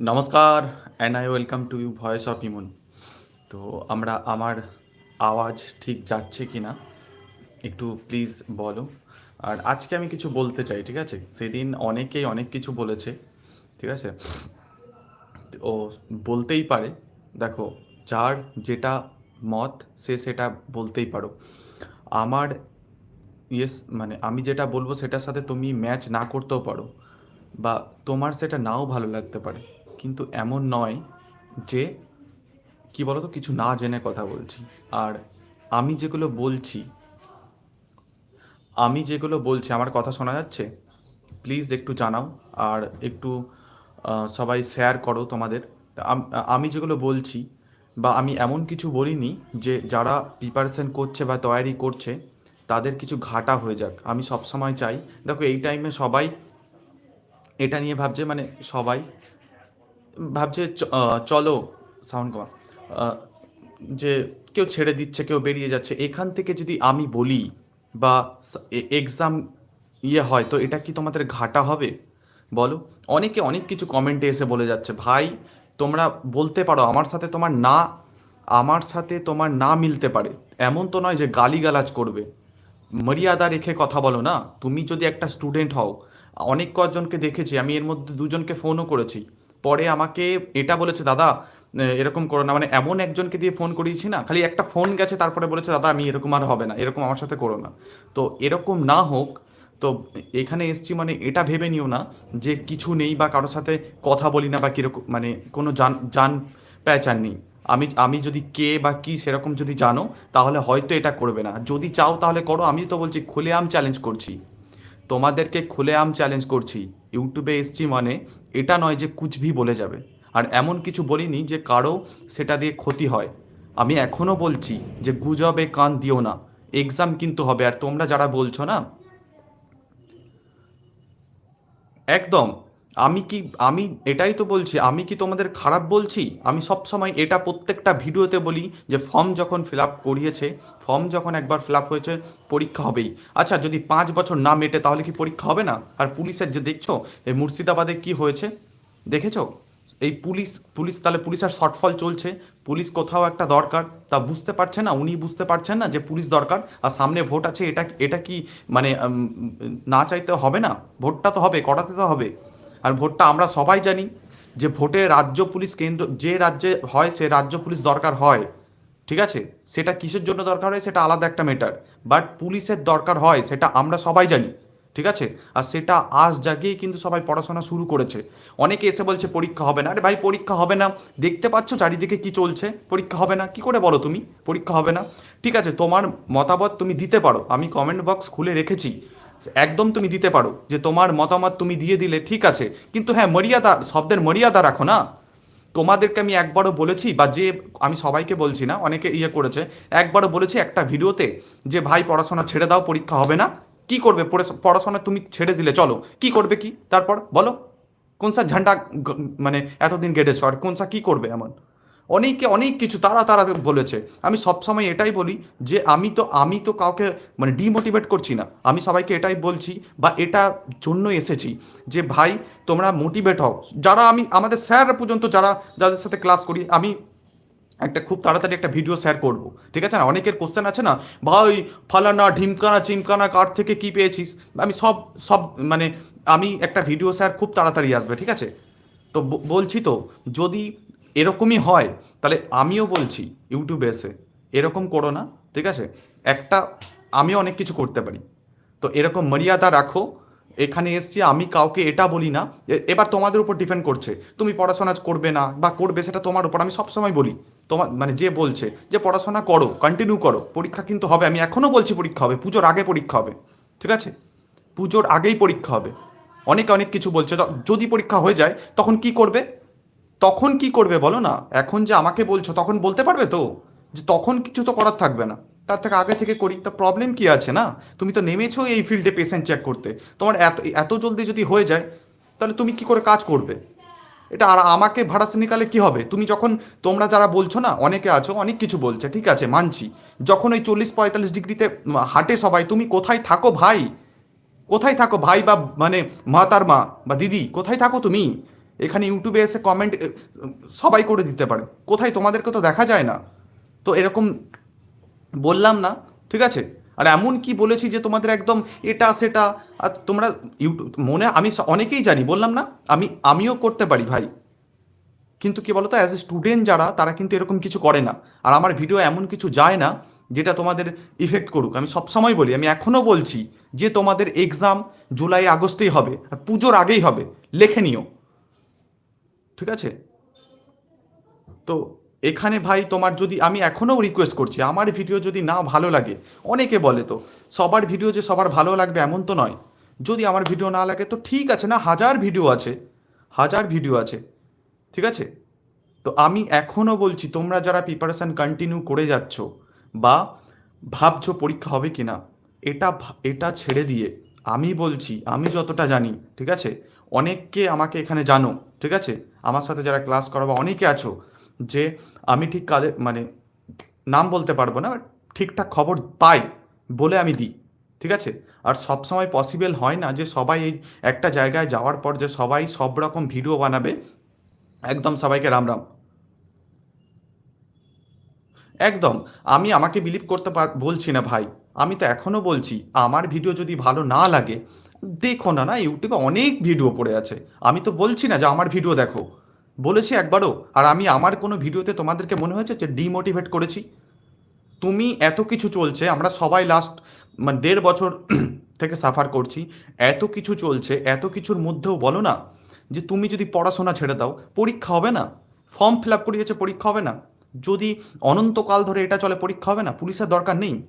নমস্কার and I welcome to you voice of Imon তো আমরা, আমার আওয়াজ ঠিক যাচ্ছে কি না একটু প্লিজ বলো। আর আজকে আমি কিছু বলতে চাই, ঠিক আছে? সেদিন অনেকেই অনেক কিছু বলেছে, ঠিক আছে? ও বলতেই পারে, দেখো, যার যেটা মত, সে সেটা বলতেই পারো। আমার ইয়েস মানে আমি যেটা বলব, সেটার সাথে তুমি ম্যাচ না করতেও পারো, বা তোমার সেটা নাও ভালো লাগতে পারে। কিন্তু এমন নয় যে, কি বলতো, কিছু না জেনে কথা বলছি। আর আমি যেগুলো বলছি, আমি যেগুলো বলছি, আমার কথা শোনা যাচ্ছে? প্লিজ একটু জানাও আর একটু সবাই শেয়ার করো তোমাদের। আমি যেগুলো বলছি বা আমি এমন কিছু বলিনি যে, যারা প্রিপারেশন করছে বা তৈরি করছে, তাদের কিছু ঘাটা হয়ে যাক। আমি সবসময় চাই, দেখো, এই টাইমে সবাই এটা নিয়ে ভাবছে মানে সবাই ভাবছে চলো সাউন্ড কমা। যে কেউ ছেড়ে দিচ্ছে, কেউ বেরিয়ে যাচ্ছে, এখান থেকে যদি আমি বলি বা এক্সাম ইয়ে হয়, তো এটা কি তোমাদের ঘাটা হবে? বলো। অনেকে অনেক কিছু কমেন্টে এসে বলে যাচ্ছে, ভাই, তোমরা বলতে পারো, আমার সাথে তোমার না, আমার সাথে তোমার না মিলতে পারে। এমন তো নয় যে গালিগালাজ করবে। মর্যাদা রেখে কথা বলো না। তুমি যদি একটা স্টুডেন্ট হও, অনেক কজনকে দেখেছি, আমি এর মধ্যে দুজনকে ফোনও করেছি। পরে আমাকে এটা বলেছে, দাদা এরকম করো না। মানে এমন একজনকে দিয়ে ফোন করিয়েছি না, খালি একটা ফোন গেছে, তারপরে বলেছে, দাদা, আমি এরকম আর হবে না, এরকম আমার সাথে করো না। তো এরকম না হোক, তো এখানে এসছি মানে এটা ভেবে নিও না যে কিছু নেই বা কারোর সাথে কথা বলি না বা কীরকম মানে কোনো জান জান প্যাচান নেই। আমি আমি যদি কে বা কি সেরকম যদি জানো, তাহলে হয়তো এটা করবে না। যদি চাও তাহলে করো আমি তো বলছি খুলে আম চ্যালেঞ্জ করছি। তোমাদেরকে খুলে আম চ্যালেঞ্জ করছি। ইউটিউবে এসছি মানে এটা নয় যে কুচভি বলে যাবে। আর এমন কিছু বলিনি যে কারও সেটা দিয়ে ক্ষতি হয়। আমি এখনও বলছি যে গুজবে কান দিও না। এক্সাম কিন্তু হবে। আর তোমরা যারা বলছো না, একদম আমি কি, আমি এটাই তো বলছি, আমি কি তোমাদের খারাপ বলছি? আমি সব সময় এটা প্রত্যেকটা ভিডিওতে বলি যে ফর্ম যখন ফিল আপ করিয়েছে, ফর্ম যখন একবার ফিল আপ হয়েছে, পরীক্ষা হবেই। আচ্ছা যদি পাঁচ বছর না মেটে তাহলে কি পরীক্ষা হবে না? আর পুলিশের যে দেখছ, এই মুর্শিদাবাদে কি হয়েছে? দেখেছ? এই পুলিশ পুলিশ তাহলে পুলিশের শর্টফল চলছে, পুলিশ কোথাও একটা দরকার, তা বুঝতে পারছে না, উনি বুঝতে পারছেন না যে পুলিশ দরকার, আর সামনে ভোট আছে, এটা এটা কি মানে না চাইতে হবে না? ভোটটা তো হবে করাতে তো হবে। আর ভোটটা আমরা সবাই জানি যে ভোটে রাজ্য পুলিশ কেন্দ্র, যে রাজ্যে হয় সে রাজ্য পুলিশ দরকার হয়। ঠিক আছে? সেটা কিসের জন্য দরকার হয় সেটা আলাদা একটা মেটার বাট পুলিশের দরকার হয় সেটা আমরা সবাই জানি। ঠিক আছে? আর সেটা আজ জাগিয়েই কিন্তু সবাই পড়াশোনা শুরু করেছে। অনেকে এসে বলছে, পরীক্ষা হবে না। আরে ভাই, পরীক্ষা হবে না। দেখতে পাচ্ছ চারিদিকে কি চলছে? পরীক্ষা হবে না। কি করে বলো তুমি? পরীক্ষা হবে না। ঠিক আছে, তোমার মতামত তুমি দিতে পারো। আমি কমেন্ট বক্স খুলে রেখেছি। একদম তুমি দিতে পারো, যে তোমার মতামত তুমি দিয়ে দিলে ঠিক আছে, কিন্তু হ্যাঁ মর্যাদা, শব্দের মর্যাদা রাখো না। তোমাদেরকে আমি একবারও বলেছি, বা যে আমি সবাইকে বলছি না, অনেকে ইয়ে করেছে, একবারও বলেছি একটা ভিডিওতে যে, ভাই, পড়াশোনা ছেড়ে দাও, পরীক্ষা হবে না। কি করবে? পড়াশোনা তুমি ছেড়ে দিলে, চলো। কি করবে কি? তারপর বলো, কোন সা ঝান্ডা মানে এতদিন গেড়েছ আর কোন সা কি করবে এমন? অনেকে, অনেক কিছু তারা তারা বলেছে। আমি সবসময় এটাই বলি যে আমি তো আমি তো কাউকে মানে ডিমোটিভেট করছি না। আমি সবাইকে এটাই বলছি বা এটা জন্য এসেছি যে, ভাই, তোমরা মোটিভেট হও। যারা আমি, আমাদের স্যার পর্যন্ত যারা, যাদের সাথে ক্লাস করি, আমি একটা খুব তাড়াতাড়ি একটা ভিডিও শেয়ার করব। ঠিক আছে না? অনেকের কোশ্চেন আছে না, ভাই, ফালানা, ঢিমকানা, চিমকানা, কার থেকে কি পেয়েছিস? আমি সব সব মানে আমি একটা ভিডিও শেয়ার খুব তাড়াতাড়ি আসবে, ঠিক আছে? তো বলছি তো, যদি এরকমই হয়, তাহলে আমিও বলছি ইউটিউবে এসে, এরকম করো না, ঠিক আছে? একটা আমিও অনেক কিছু করতে পারি। তো এরকম মর্যাদা রাখো, এখানে এসছি, আমি কাউকে এটা বলি না এবার তোমাদের উপর ডিপেন্ড করছে, তুমি পড়াশোনা করবে না বা করবে সেটা তোমার উপর, আমি সবসময় বলি তোমার মানে যে বলছে যে পড়াশোনা করো কন্টিনিউ করো, পরীক্ষা কিন্তু হবে, আমি এখনও বলছি পরীক্ষা হবে, পুজোর আগে পরীক্ষা হবে, ঠিক আছে? পুজোর আগেই পরীক্ষা হবে, অনেকে অনেক কিছু বলছে যদি পরীক্ষা হয়ে যায়, তখন কি করবে? তখন কি করবে বলো না? এখন যে আমাকে বলছো, তখন বলতে পারবে তো? যে তখন কিছু তো করার থাকবে না। তার থেকে আগে থেকে করি। তা প্রবলেম কি আছে না? তুমি তো নেমেছো এই ফিল্ডে পেশেন্ট চেক করতে। তোমার এত এত জলদি যদি হয়ে যায়, তাহলে তুমি কি করে কাজ করবে? এটা আর আমাকে ভাড়াসে নিকালে কি হবে? তুমি যখন, তোমরা যারা বলছো না, অনেকে আছো, অনেক কিছু বলছে, ঠিক আছে, মানছি। যখন ওই চল্লিশ পঁয়তাল্লিশ ডিগ্রিতে হাঁটে সবাই, তুমি কোথায় থাকো ভাই? কোথায় থাকো ভাই বা মানে মা তার মা বা দিদি, কোথায় থাকো তুমি? এখানে ইউটিউবে এসে কমেন্ট সবাই করে দিতে পারে। কোথায় তোমাদেরকে তো দেখা যায় না। তো এরকম বললাম না, ঠিক আছে? আর এমন কি বলেছি যে তোমাদের একদম এটা, সেটা, আর তোমরা ইউটিউব মনে, আমি অনেকেই জানি, বললাম না, আমি, আমিও করতে পারি ভাই। কিন্তু কি বলতো অ্যাজ এ স্টুডেন্ট যারা, তারা কিন্তু এরকম কিছু করে না। আর আমার ভিডিও এমন কিছু যায় না, যেটা তোমাদের ইফেক্ট করুক। আমি সবসময় বলি, আমি এখনও বলছি যে তোমাদের এক্সাম জুলাই আগস্টেই হবে, আর পুজোর আগেই হবে। লেখে নিও। ঠিক আছে? তো এখানে ভাই তোমার যদি, আমি এখনও রিকোয়েস্ট করছি, আমার ভিডিও যদি না ভালো লাগে, অনেকে বলে তো, সবার ভিডিও যে সবার ভালো লাগবে এমন তো নয়। যদি আমার ভিডিও না লাগে, তো ঠিক আছে না, হাজার ভিডিও আছে, হাজার ভিডিও আছে, ঠিক আছে? তো আমি এখনও বলছি, তোমরা যারা প্রিপারেশান কন্টিনিউ করে যাচ্ছ, বা ভাবছ পরীক্ষা হবে কি না এটা এটা ছেড়ে দিয়ে, আমি বলছি, আমি যতটা জানি, ঠিক আছে? অনেককে আমাকে এখানে জানো, ঠিক আছে? আমার সাথে যারা ক্লাস করো বা অনেকে আছো, যে আমি ঠিক কাদের মানে নাম বলতে পারব না, ঠিকঠাক খবর পাই বলে আমি দিই, ঠিক আছে? আর সব সময় পসিবল হয় না যে সবাই এই একটা জায়গায় যাওয়ার পর যে সবাই সব রকম ভিডিও বানাবে, একদম সবাইকে রাম রাম। একদম। আমি আমাকে বিলিভ করতে পার, বলছি না ভাই। আমি তো এখনও বলছি, আমার ভিডিও যদি ভালো না লাগে দেখো না না, ইউটিউবে অনেক ভিডিও পড়ে আছে। আমি তো বলছি না যে আমার ভিডিও দেখো। বলেছি একবারও, আর আমি আমার কোনো ভিডিওতে তোমাদেরকে মনে হয়েছে যে ডিমোটিভেট করেছি? তুমি এত কিছু চলছে, আমরা সবাই লাস্ট মানে দেড় বছর থেকে সাফার করছি, এত কিছু চলছে, এত কিছুর মধ্যেও বলো না যে তুমি যদি পড়াশোনা ছেড়ে দাও, পরীক্ষা হবে না। ফর্ম ফিল আপ করিয়েছে পরীক্ষা হবে না। যদি অনন্তকাল ধরে এটা চলে, পরীক্ষা হবে না। পুলিশের দরকার নেই।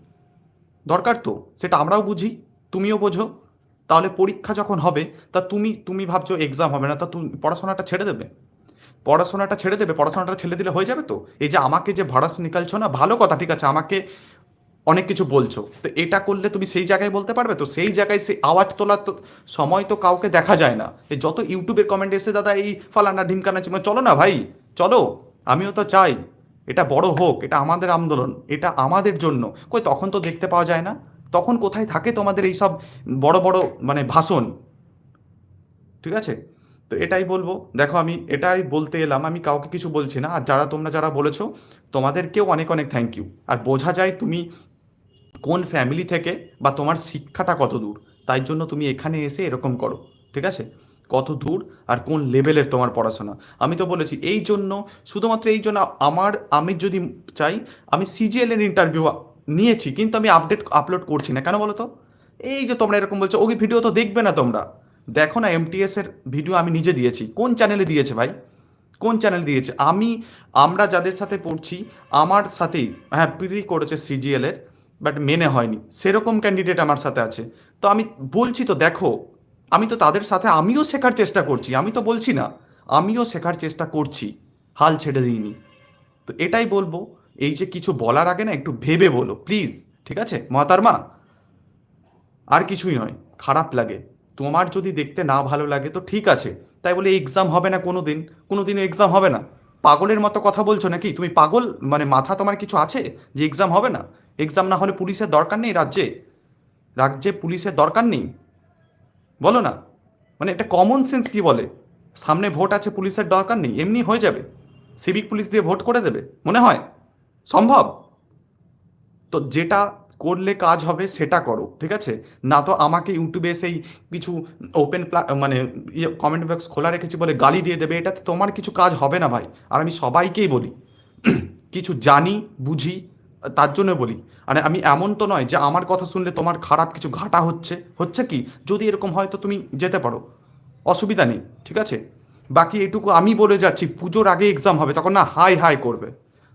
দরকার তো, সেটা আমরাও বুঝি, তুমিও বোঝো। তাহলে পরীক্ষা যখন হবে, তা তুমি তুমি ভাবছ এক্সাম হবে না, তা তুমি পড়াশোনাটা ছেড়ে দেবে। পড়াশোনাটা ছেড়ে দেবে, পড়াশোনাটা ছেড়ে দিলে হয়ে যাবে তো? এই যে আমাকে যে ভাড়াস নিকালছো না, ভালো কথা, ঠিক আছে, আমাকে অনেক কিছু বলছো, তো এটা করলে তুমি সেই জায়গায় বলতে পারবে তো? সেই জায়গায় সেই আওয়াজ তোলার তো, সময় তো কাউকে দেখা যায় না। এই যত ইউটিউবের কমেন্ট এসে দাদা, এই ফালানা ঢিমকানা চিমা চলো না ভাই, চলো, আমিও তো চাই, এটা বড় হোক, এটা আমাদের আন্দোলন, এটা আমাদের জন্য। কই, তখন তো দেখতে পাওয়া যায় না। তখন কোথায় থাকে তোমাদের এই সব বড় বড় মানে ভাষণ? ঠিক আছে? তো এটাই বলব। দেখো আমি এটাই বলতে এলাম, আমি কাউকে কিছু বলছি না। আর যারা তোমরা যারা বলেছ, তোমাদেরকেও অনেক অনেক থ্যাংক ইউ আর বোঝা যায় তুমি কোন ফ্যামিলি থেকে বা তোমার শিক্ষাটা কত দূর। তাই জন্য তুমি এখানে এসে এরকম করো। ঠিক আছে? কত দূর আর কোন লেভেলের তোমার পড়াশোনা। আমি তো বলেছি, এই জন্য, শুধুমাত্র এই জন্য, আমার, আমি যদি চাই, আমি সিজিএল এর ইন্টারভিউ নিয়েছি, কিন্তু আমি আপডেট আপলোড করছি না। কেন বলো তো এই যে তোমরা এরকম বলছো ওই ভিডিও তো দেখবে না তোমরা। দেখো না এমটিএস এর ভিডিও আমি নিজে দিয়েছি। কোন চ্যানেলে দিয়েছে ভাই? কোন চ্যানেল দিয়েছে? আমি, আমরা যাদের সাথে পড়ছি, আমার সাথেই হ্যাঁ প্রি করেছে সিজিএল এর বাট মেনে হয়নি। সেরকম ক্যান্ডিডেট আমার সাথে আছে। তো আমি বলছি তো, দেখো, আমি তো তাদের সাথে, আমিও শেখার চেষ্টা করছি। আমি তো বলছি না, আমিও শেখার চেষ্টা করছি। হাল ছেড়ে দিইনি। তো এটাই বলব এই যে কিছু বলার আগে না একটু ভেবে বলো প্লিজ ঠিক আছে? মহাতারমা, আর কিছুই নয়, খারাপ লাগে। তোমার যদি দেখতে না ভালো লাগে তো ঠিক আছে, তাই বলে এক্সাম হবে না কোনো দিন কোনো দিনও এক্সাম হবে না। পাগলের মতো কথা বলছো নাকি? তুমি পাগল? মানে মাথা তোমার কিছু আছে যে এক্সাম হবে না? এক্সাম না হলে পুলিশের দরকার নেই রাজ্যে? রাজ্যে পুলিশের দরকার নেই? বলো না। মানে এটা কমন সেন্স কি বলে? সামনে ভোট আছে, পুলিশের দরকার নেই, এমনি হয়ে যাবে। সিভিক পুলিশ দিয়ে ভোট করে দেবে, মনে হয়? সম্ভব? তো যেটা করলে কাজ হবে সেটা করো, ঠিক আছে? না তো আমাকে ইউটিউবে সেই কিছু ওপেন মানে ইয়ে কমেন্ট বক্স খোলা রেখেছি বলে গালি দিয়ে দেবে এটাতে তোমার কিছু কাজ হবে না ভাই। আর আমি সবাইকেই বলি, কিছু জানি, বুঝি, তার জন্য বলি। মানে আমি এমন তো নয় যে আমার কথা শুনলে তোমার খারাপ কিছু ঘাটা হচ্ছে। হচ্ছে কি? যদি এরকম হয় তো তুমি যেতে পারো। অসুবিধা নেই, ঠিক আছে? বাকি এটুকু আমি বলে যাচ্ছি, পুজোর আগে এক্সাম হবে, তখন না হাই হাই করবে।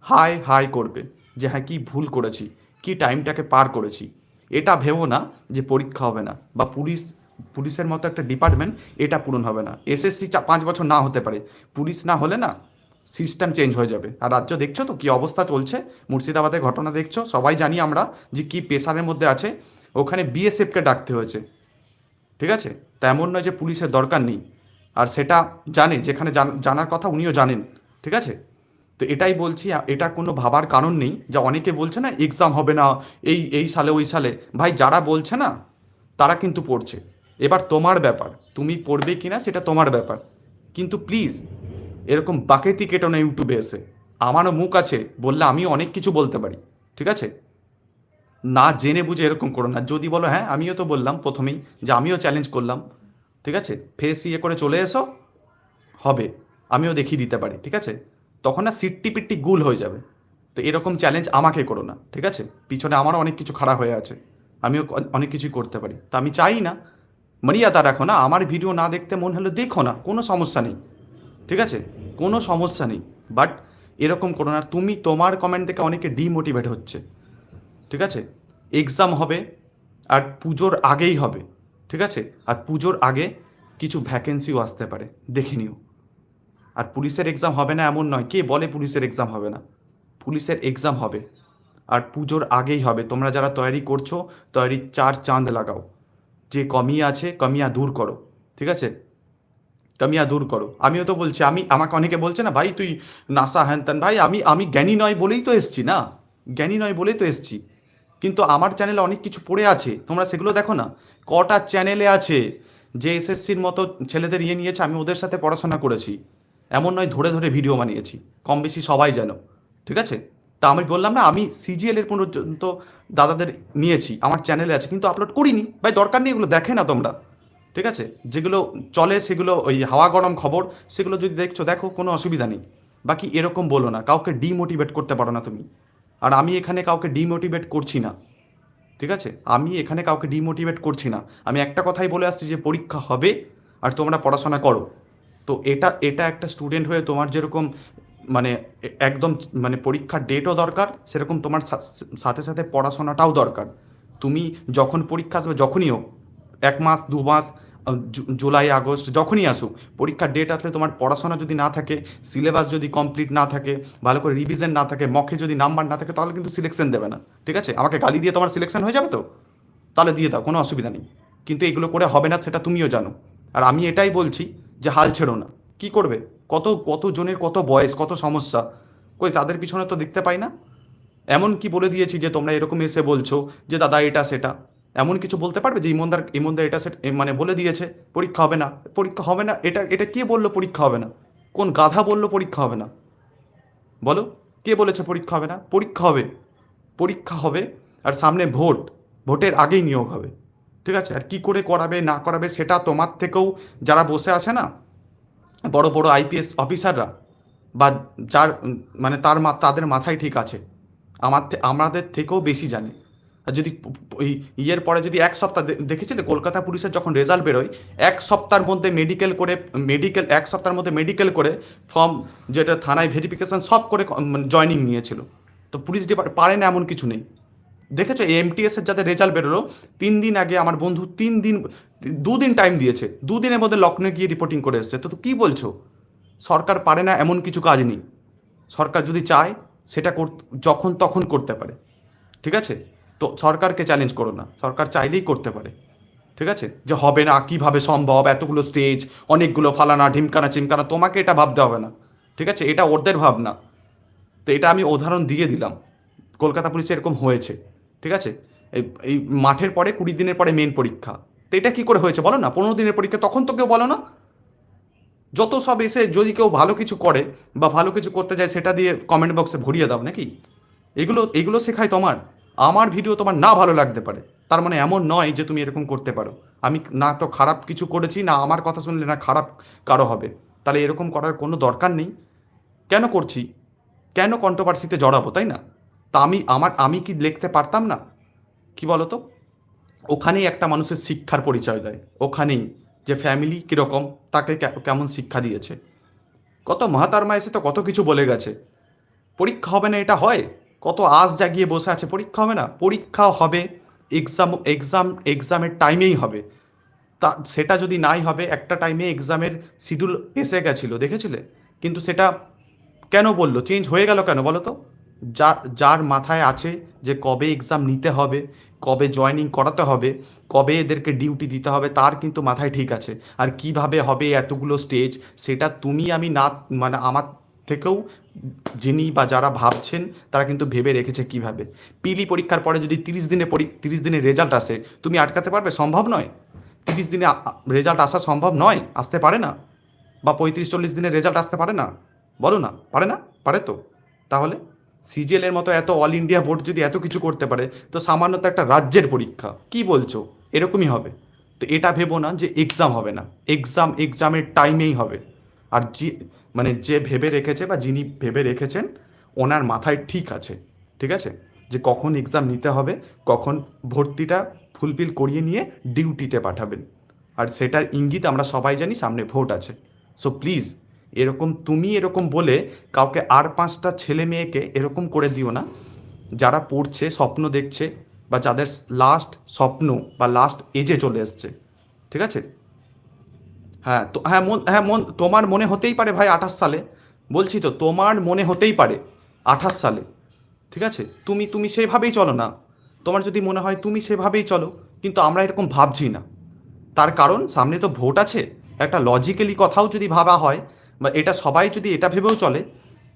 হাই হাই করবে যে হ্যাঁ কী ভুল করেছি, কি টাইমটাকে পার করেছি। এটা ভেবো না যে পরীক্ষা হবে না বা পুলিশ, পুলিশের মতো একটা ডিপার্টমেন্ট এটা পূরণ হবে না। এসএসসি পাঁচ বছর না হতে পারে। পুলিশ না হলে না সিস্টেম চেঞ্জ হয়ে যাবে। আর রাজ্য দেখছ তো কি অবস্থা চলছে? মুর্শিদাবাদের ঘটনা দেখছ? সবাই জানি আমরা যে কি প্রেশারের মধ্যে আছে। ওখানে বিএসএফকে ডাকতে হয়েছে। ঠিক আছে? তেমন নয় যে পুলিশের দরকার নেই। আর সেটা জানে, যেখানে জানার কথা উনিও জানেন। ঠিক আছে? তো এটাই বলছি এটা কোনো ভাবার কারণ নেই যা অনেকে বলছে না এক্সাম হবে না, এই এই সালে, ওই সালে। ভাই, যারা বলছে না, তারা কিন্তু পড়ছে। এবার তোমার ব্যাপার, তুমি পড়বে কি না সেটা তোমার ব্যাপার। কিন্তু প্লিজ এরকম বাকেতি কেটো না ইউটিউবে এসে, আমারও মুখ আছে, বললে আমিও অনেক কিছু বলতে পারি, ঠিক আছে? না জেনে বুঝে এরকম করো না। যদি বলো হ্যাঁ আমিও তো বললাম প্রথমেই যে আমিও চ্যালেঞ্জ করলাম, ঠিক আছে? ফেস ইয়ে করে চলে এসো, হবে, আমিও দেখিয়ে দিতে পারি, ঠিক আছে? তখন না সিট্টি পিট্টি গুল হয়ে যাবে। তো এরকম চ্যালেঞ্জ আমাকে করো না, ঠিক আছে? পিছনে আমারও অনেক কিছু খারাপ হয়ে আছে, আমিও অনেক কিছুই করতে পারি। তা আমি চাই না। মরিয়াদা রাখো না, আমার ভিডিও না দেখতে মন হলে দেখো না, কোনো সমস্যা নেই, ঠিক আছে? কোনো সমস্যা নেই বাট এরকম করো না। তুমি তোমার কমেন্ট থেকে অনেকে ডিমোটিভেট হচ্ছে, ঠিক আছে? এক্সাম হবে, আর পুজোর আগেই হবে, ঠিক আছে? আর পুজোর আগে কিছু ভ্যাকেন্সিও আসতে পারে, দেখে নিও। আর পুলিশের এক্সাম হবে না এমন নয়। কে বলে পুলিশের এক্সাম হবে না? পুলিশের এক্সাম হবে। আর পুজোর আগেই হবে। তোমরা যারা তৈরি করছ তৈরি চার চাঁদ লাগাও। যে কমিয়া আছে, কমিয়া দূর করো। ঠিক আছে? কমিয়া দূর করো। আমিও তো বলছি, আমি, আমাকে অনেকে বলছে না, ভাই, তুই নাসা হ্যান ভাই, আমি আমি জ্ঞানী নয় বলেই তো এসছি না? জ্ঞানী নয় বলেই তো এসছি। কিন্তু আমার চ্যানেলে অনেক কিছু পড়ে আছে। তোমরা সেগুলো দেখো না? কটা চ্যানেলে আছে? যে এসএসসির মতো ছেলেদের ইয়ে নিয়েছে, আমি ওদের সাথে পড়াশোনা করেছি। এমন নয় ধরে ধরে ভিডিও বানিয়েছি, কম বেশি সবাই যেন, ঠিক আছে? তা আমি বললাম, না, আমি সিজিএল এর পর্যন্ত দাদাদের নিয়েছি, আমার চ্যানেলে আছে, কিন্তু আপলোড করিনি। ভাই, দরকার নেই এগুলো, দেখে না তোমরা, ঠিক আছে? যেগুলো চলে, সেগুলো ওই হাওয়া গরম খবর, সেগুলো যদি দেখছ, দেখো, কোনো অসুবিধা নেই। বাকি এরকম বলো না, কাউকে ডিমোটিভেট করতে পারো না তুমি। আর আমি এখানে কাউকে ডিমোটিভেট করছি না, ঠিক আছে? আমি এখানে কাউকে ডিমোটিভেট করছি না। আমি একটা কথাই বলে আসছি যে, পরীক্ষা হবে, আর তোমরা পড়াশোনা করো। তো এটা এটা একটা স্টুডেন্ট হয়ে তোমার যেরকম মানে একদম মানে পরীক্ষার ডেটও দরকার, সেরকম তোমার সাথে সাথে পড়াশোনাটাও দরকার। তুমি যখন পরীক্ষা আসবে, যখনই হোক, এক মাস, দু মাস জুলাই, আগস্ট, যখনই আসুক, পরীক্ষার ডেট আসলে তোমার পড়াশোনা যদি না থাকে সিলেবাস যদি কমপ্লিট না থাকে, ভালো করে রিভিশন না থাকে মকে যদি নাম্বার না থাকে, তাহলে কিন্তু সিলেকশন দেবে না। ঠিক আছে? আমাকে গালি দিয়ে তোমার সিলেকশন হয়ে যাবে তো? তাহলে দিয়ে দাও, কোনো অসুবিধা নেই। কিন্তু এগুলো করে হবে না, সেটা তুমিও জানো। আর আমি এটাই বলছি যে হাল ছেড়ো না। কি করবে? কত কত জনের কত বয়স, কত সমস্যা। কই, তাদের পিছনে তো দেখতে পাই না। এমন কি বলে দিয়েছি যে তোমরা এরকম এসে বলছো যে, দাদা, এটা, সেটা। এমন কিছু বলতে পারবে যে, ইমনদার ইমনদার এটা, সেট মানে বলে দিয়েছে, পরীক্ষা হবে না। পরীক্ষা হবে না, এটা এটা কে বলল পরীক্ষা হবে না? কোন গাধা বলল পরীক্ষা হবে না? বলো, কে বলেছে পরীক্ষা হবে না? পরীক্ষা হবে। পরীক্ষা হবে, আর সামনে ভোট। ভোটের আগেই নিয়োগ হবে। ঠিক আছে? আর কি করে করাবে, না করাবে সেটা তোমার থেকেও যারা বসে আছে না, বড় বড় আইপিএস অফিসাররা বা যার মানে তার মা, তাদের মাথায় ঠিক আছে। আমার আমাদের থেকেও বেশি জানে। আর যদি ওই ইয়ের পরে যদি এক সপ্তাহ দেখেছিলে কলকাতা পুলিশের যখন রেজাল্ট বেরোয়, এক সপ্তাহের মধ্যে মেডিকেল করে মেডিকেল এক সপ্তাহের মধ্যে মেডিকেল করে ফর্ম যেটা থানায় ভেরিফিকেশন সব করে জয়নিং নিয়েছিল। তো পুলিশ ডিপার্ট পারে না এমন কিছু নেই। দেখেছ এমটিএস এর যাতে রেজাল্ট বেরোলো, তিন দিন আগে আমার বন্ধু তিন দিন, দুদিন টাইম দিয়েছে। দুদিনের মধ্যে লখনৌ গিয়ে রিপোর্টিং করে এসছে। তো কী বলছো? সরকার পারে না, এমন কিছু কাজ নেই। সরকার যদি চায়, সেটা যখন তখন করতে পারে। ঠিক আছে? তো সরকারকে চ্যালেঞ্জ করো না। সরকার চাইলেই করতে পারে। ঠিক আছে? যে হবে না, কীভাবে সম্ভব, এতগুলো স্টেজ অনেকগুলো ফালানা, ঢিমকানা, চিমকানা, তোমাকে এটা ভাবতে হবে না। ঠিক আছে? এটা ওদের ভাবনা। তো এটা আমি উদাহরণ দিয়ে দিলাম। কলকাতা পুলিশে এরকম হয়েছে। ঠিক আছে? এই এই মাঠের পরে কুড়ি দিনের পরে মেন পরীক্ষা। তো এটা কী করে হয়েছে বলো না? পনেরো দিনের পরীক্ষা তখন তো কেউ বলো না। যত সব এসে যদি কেউ ভালো কিছু করে বা ভালো কিছু করতে যায়, সেটা দিয়ে কমেন্ট বক্সে ভরিয়ে দাও নাকি? এগুলো এগুলো শেখায় তোমার। আমার ভিডিও তোমার না ভালো লাগতে পারে। তার মানে এমন নয় যে তুমি এরকম করতে পারো। আমি না তো খারাপ কিছু করেছি, না আমার কথা শুনলে না খারাপ কারও হবে। তাহলে এরকম করার কোনো দরকার নেই। কেন করছি? কেন কন্ট্রোভার্সিতে জড়াবো, তাই না? তা আমি, আমার, আমি কি লিখতে পারতাম না? কি বলো তো ওখানেই একটা মানুষের শিক্ষার পরিচয় দেয়। ওখানেই যে ফ্যামিলি কীরকম, তাকে কেমন শিক্ষা দিয়েছে। কত মহাতারমা এসে তো কত কিছু বলে গেছে। পরীক্ষা হবে না, এটা হয়? কত আজ জাগিয়ে বসে আছে, পরীক্ষা হবে না? পরীক্ষা হবে এক্সাম এক্সাম এক্সামের টাইমেই হবে। তা, সেটা যদি নাই হবে, একটা টাইমে এক্সামের শিডিউল এসে গেছিল, দেখেছিলে? কিন্তু সেটা কেন বলল? চেঞ্জ হয়ে গেল কেন বলো তো যার যার মাথায় আছে যে কবে এক্সাম নিতে হবে, কবে জয়েনিং করাতে হবে, কবে এদেরকে ডিউটি দিতে হবে, তার কিন্তু মাথায় ঠিক আছে। আর কীভাবে হবে এতগুলো স্টেজ সেটা তুমি আমি না মানে আমার থেকেও যিনি বা যারা ভাবছেন, তারা কিন্তু ভেবে রেখেছে কীভাবে। পিলি পরীক্ষার পরে যদি তিরিশ দিনে পরি, তিরিশ দিনের রেজাল্ট আসে, তুমি আটকাতে পারবে? সম্ভব নয়। তিরিশ দিনে রেজাল্ট আসা সম্ভব নয়, আসতে পারে না। বা পঁয়ত্রিশ চল্লিশ দিনে রেজাল্ট আসতে পারে না। বলো না, পারে না? পারে তো। তাহলে? সিজিএলের মতো এত অল ইন্ডিয়া বোর্ড যদি এত কিছু করতে পারে, তো সামান্য তো একটা রাজ্যের পরীক্ষা। কি বলছো? এরকমই হবে। তো এটা ভেবো না যে এক্সাম হবে না। এক্সাম এক্সামের টাইমেই হবে। আর যে মানে যে ভেবে রেখেছে বা যিনি ভেবে রেখেছেন, ওনার মাথায় ঠিক আছে। ঠিক আছে? যে কখন এক্সাম নিতে হবে, কখন ভর্তিটা ফুলফিল করিয়ে নিয়ে ডিউটিতে পাঠাবেন। আর সেটার ইঙ্গিত আমরা সবাই জানি, সামনে ভোট আছে। সো প্লিজ এরকম তুমি এরকম বলে কাউকে আর পাঁচটা ছেলে মেয়েকে এরকম করে দিও না। যারা পড়ছে, স্বপ্ন দেখছে বা যাদের লাস্ট স্বপ্ন বা লাস্ট এজে চলে এসছে, ঠিক আছে? হ্যাঁ তো হ্যাঁ মন হ্যাঁ মন, তোমার মনে হতেই পারে ভাই আঠাশ সালে। বলছি তো, তোমার মনে হতেই পারে আঠাশ সালে, ঠিক আছে? তুমি তুমি সেভাবেই চলো না। তোমার যদি মনে হয় তুমি সেভাবেই চলো, কিন্তু আমরা এরকম ভাবছি না। তার কারণ, সামনে তো ভোট আছে। একটা লজিক্যালি কথাও যদি ভাবা হয় বা এটা সবাই যদি এটা ভেবেও চলে,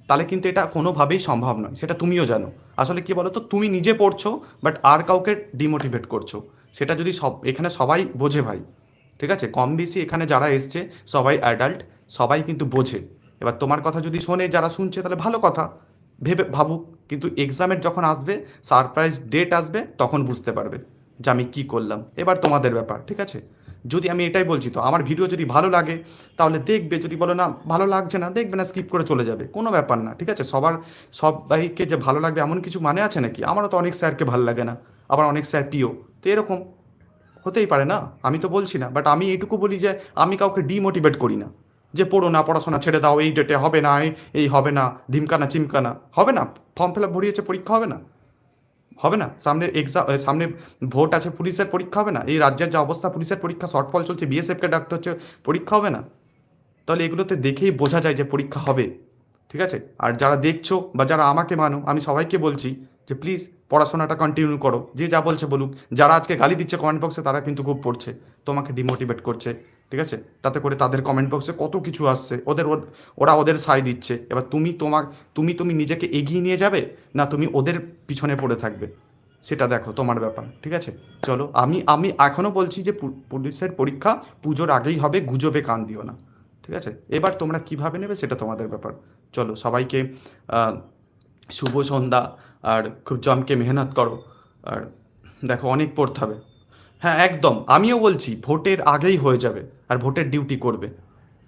তাহলে কিন্তু এটা কোনোভাবেই সম্ভব নয়। সেটা তুমিও জানো। আসলে কি বলো তো তুমি নিজে পড়ছো বাট আর কাউকে ডিমোটিভেট করছ। সেটা যদি সব, এখানে সবাই বোঝে ভাই। ঠিক আছে? কম বেশি এখানে যারা এসছে, সবাই অ্যাডাল্ট সবাই কিন্তু বোঝে। এবার তোমার কথা যদি শোনে, যারা শুনছে, তাহলে ভালো কথা। ভেবে, ভাবুক। কিন্তু এক্সামের যখন আসবে সারপ্রাইজ ডেট আসবে, তখন বুঝতে পারবে যে আমি কী করলাম। এবার তোমাদের ব্যাপার, ঠিক আছে? যদি আমি এটাই বলছি, তো আমার ভিডিও যদি ভালো লাগে, তাহলে দেখবে, যদি বলো না ভালো লাগছে না, দেখবে না স্কিপ করে চলে যাবে। কোনো ব্যাপার না, ঠিক আছে? সবার, সবাইকে যে ভালো লাগবে, এমন কিছু মানে আছে নাকি? আমারও তো অনেক স্যারকে ভালো লাগে না, আবার অনেক স্যার প্রিয়। তো এরকম হতেই পারে না, আমি তো বলছি না বাট আমি এইটুকু বলি যে, আমি কাউকে ডিমোটিভেট করি না। যে পড়ো না, পড়াশোনা ছেড়ে দাও, এই ডেটে হবে না, এই- হবে না ঢিমকানা চিমকানা, হবে না? ফর্ম ফিল আপ ভরিয়েছে, পরীক্ষা হবে না? হবে না? সামনে এক্সাম সামনে ভোট আছে, পুলিশের পরীক্ষা হবে না? এই রাজ্যের যা অবস্থা, পুলিশের পরীক্ষা শর্টফল চলছে বিএসএফকে ডাকতে হচ্ছে, পরীক্ষা হবে না? তাহলে এগুলোতে দেখেই বোঝা যায় যে পরীক্ষা হবে। ঠিক আছে? আর যারা দেখছ বা যারা আমাকে মানো, আমি সবাইকে বলছি যে প্লিজ পড়াশোনাটা কন্টিনিউ করো। যে যা বলছে বলুক। যারা আজকে গালি দিচ্ছে কমেন্ট বক্সে তারা কিন্তু খুব পড়ছে। তোমাকে ডিমোটিভেট করছে। ঠিক আছে? তাতে করে তাদের কমেন্ট বক্সে কত কিছু আসছে, ওদের ওদ- ওরা ওদের সাই দিচ্ছে। এবার তুমি তোমার তুমি তুমি নিজেকে এগিয়ে নিয়ে যাবে না তুমি ওদের পিছনে পড়ে থাকবে? সেটা দেখো, তোমার ব্যাপার, ঠিক আছে? চলো, আমি আমি এখনও বলছি যে পুলিশের পরীক্ষা পুজোর আগেই হবে, গুজবে কান দিও না, ঠিক আছে? এবার তোমরা কীভাবে নেবে সেটা তোমাদের ব্যাপার। চলো, সবাইকে শুভ সন্ধ্যা, আর খুব জমকে মেহনত করো, আর দেখো অনেক পড়তে হবে। হ্যাঁ একদম, আমিও বলছি, ভোটের আগেই হয়ে যাবে। আর ভোটের ডিউটি করবে।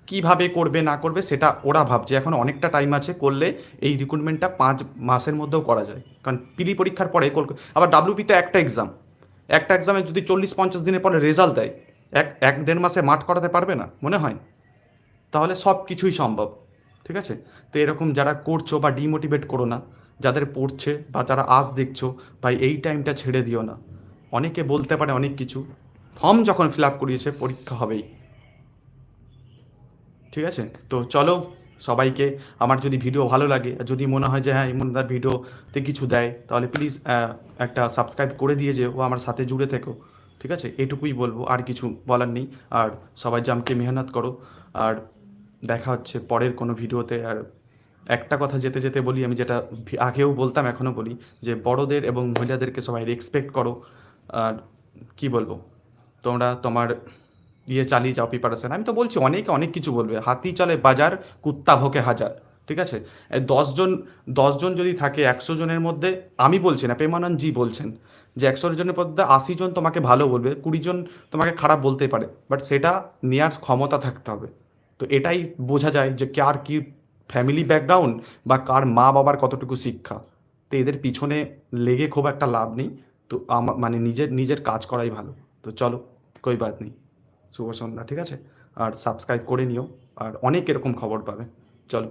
কীভাবে করবে, না করবে, সেটা ওরা ভাবছে। এখন অনেকটা টাইম আছে করলে এই রিক্রুটমেন্টটা পাঁচ মাসের মধ্যেও করা যায়। কারণ পিলি পরীক্ষার পরে কলকা- আবার ডাব্লিউপিতে একটা এক্সাম একটা এক্সামে যদি চল্লিশ পঞ্চাশ দিনের পরে রেজাল্ট দেয়, এক এক দেড় মাসে মাঠ করাতে পারবে না? মনে হয়? তাহলে সব কিছুই সম্ভব। ঠিক আছে? তো এরকম যারা করছ বা ডিমোটিভেট করো না, যাদের পড়ছে বা যারা আজ দেখছ, ভাই এই টাইমটা ছেড়ে দিও না। অনেকে বলতে পারে অনেক কিছু। ফর্ম যখন ফিল আপ করিয়েছে, পরীক্ষা হবেই। ঠিক আছে? তো চলো সবাইকে, আমার যদি ভিডিও ভালো লাগে যদি মনে হয় যে হ্যাঁ ইমনদার ভিডিওতে কিছু দেয়, তাহলে প্লিজ একটা সাবস্ক্রাইব করে দিয়ে যে ও আমার সাথে জুড়ে থেকো, ঠিক আছে? এটুকুই বলব, আর কিছু বলার নেই। আর সবাই জামকে মেহনত করো, আর দেখা হচ্ছে পরের কোনো ভিডিওতে। আর একটা কথা যেতে যেতে বলি, আমি যেটা আগেও বলতাম, এখনও বলি, যে বড়দের এবং মহিলাদেরকে সবাই রেসপেক্ট করো। আর কি বলব? তোমরা তোমার ইয়ে চালিয়ে যাও প্রিপারেশন আমি তো বলছি, অনেকে অনেক কিছু বলবে। হাতি চলে বাজার, কুত্তা ভোকে হাজার, ঠিক আছে? দশজন দশজন যদি থাকে, একশো জনের মধ্যে, আমি বলছি না, প্রেমানন্দ জি বলছেন যে একশো জনের মধ্যে আশি জন তোমাকে ভালো বলবে, কুড়ি জন তোমাকে খারাপ বলতেই পারে। বাট সেটা নেওয়ার ক্ষমতা থাকতে হবে। তো এটাই বোঝা যায় যে কার কি ফ্যামিলি ব্যাকগ্রাউন্ড বা কার মা বাবার কতটুকু শিক্ষা। তো এদের পিছনে লেগে খুব একটা লাভ নেই। তো আমার মানে নিজের নিজের কাজ করাই ভালো। তো চলো, কই বাদ নেই। শুভ সন্ধ্যা ঠিক আছে? আর সাবস্ক্রাইব করে নিও আর অনেক এরকম খবর পাবে। চলো।